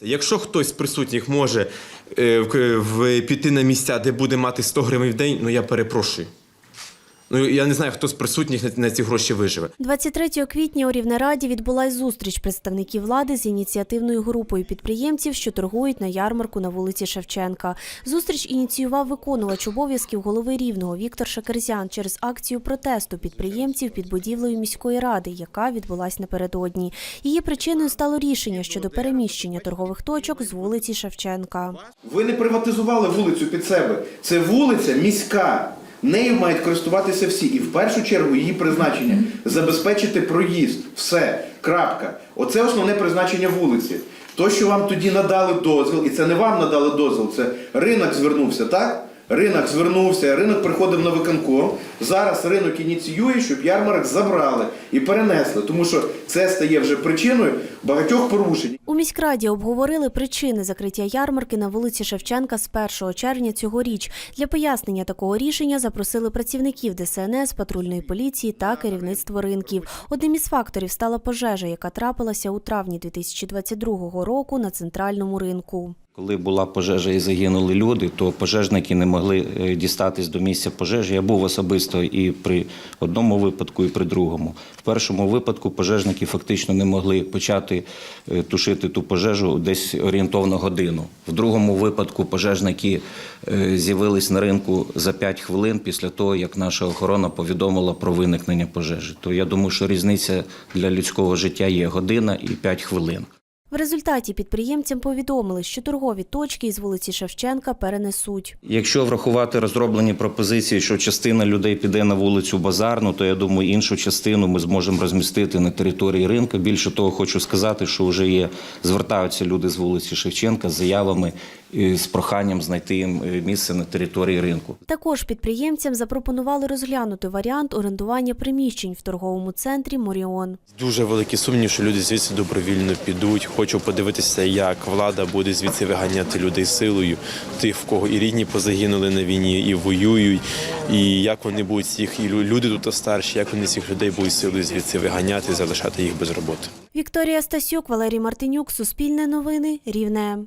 Якщо хтось з присутніх може е, в- в- піти на місця, де буде мати 100 гривень в день, ну я перепрошую. Ну я не знаю, хто з присутніх на, на ці гроші виживе. 23 квітня у Рівнераді відбулась зустріч представників влади з ініціативною групою підприємців, що торгують на ярмарку на вулиці Шевченка. Зустріч ініціював виконувач обов'язків голови Рівного Віктор Шакерзян через акцію протесту підприємців під будівлею міської ради, яка відбулась напередодні. Її причиною стало рішення щодо переміщення торгових точок з вулиці Шевченка. Ви не приватизували вулицю під себе. Це вулиця міська. Нею мають користуватися всі. І в першу чергу її призначення забезпечити проїзд. Все. Крапка. Оце основне призначення вулиці. То, що вам тоді надали дозвіл, і це не вам надали дозвіл, це ринок звернувся, так? Ринок звернувся, ринок приходив на виконком. Зараз ринок ініціює, щоб ярмарок забрали і перенесли, тому що це стає вже причиною багатьох порушень. У міськраді обговорили причини закриття ярмарки на вулиці Шевченка з 1 червня цьогоріч. Для пояснення такого рішення запросили працівників ДСНС, патрульної поліції та керівництво ринків. Одним із факторів стала пожежа, яка трапилася у травні 2022 року на центральному ринку. Коли була пожежа і загинули люди, то пожежники не могли е, дістатись до місця пожежі. Я був особисто і при одному випадку, і при другому. В першому випадку пожежники фактично не могли почати е, тушити ту пожежу десь орієнтовно годину. В другому випадку пожежники е, з'явились на ринку за 5 хвилин після того, як наша охорона повідомила про виникнення пожежі. То я думаю, що різниця для людського життя є година і 5 хвилин. В результаті підприємцям повідомили, що торгові точки із вулиці Шевченка перенесуть. Якщо врахувати розроблені пропозиції, що частина людей піде на вулицю Базарну, то я думаю, іншу частину ми зможемо розмістити на території ринку. Більше того, хочу сказати, що вже є звертаються люди з вулиці Шевченка з заявами з проханням знайти їм е, місце на території ринку. Також підприємцям запропонували розглянути варіант орендування приміщень в торговому центрі Моріон. Дуже великий сумнів, що люди звідси добровільно підуть. Хочу подивитися, як влада буде звідси виганяти людей силою, тих, в кого і рідні позагинули на війні, і воюють, і як вони будуть всіх, і лю- люди тут старші, як вони цих людей будуть силою звідси виганяти, залишати їх без роботи. Вікторія Стасюк, Валерій Мартинюк, Суспільне новини, Рівне.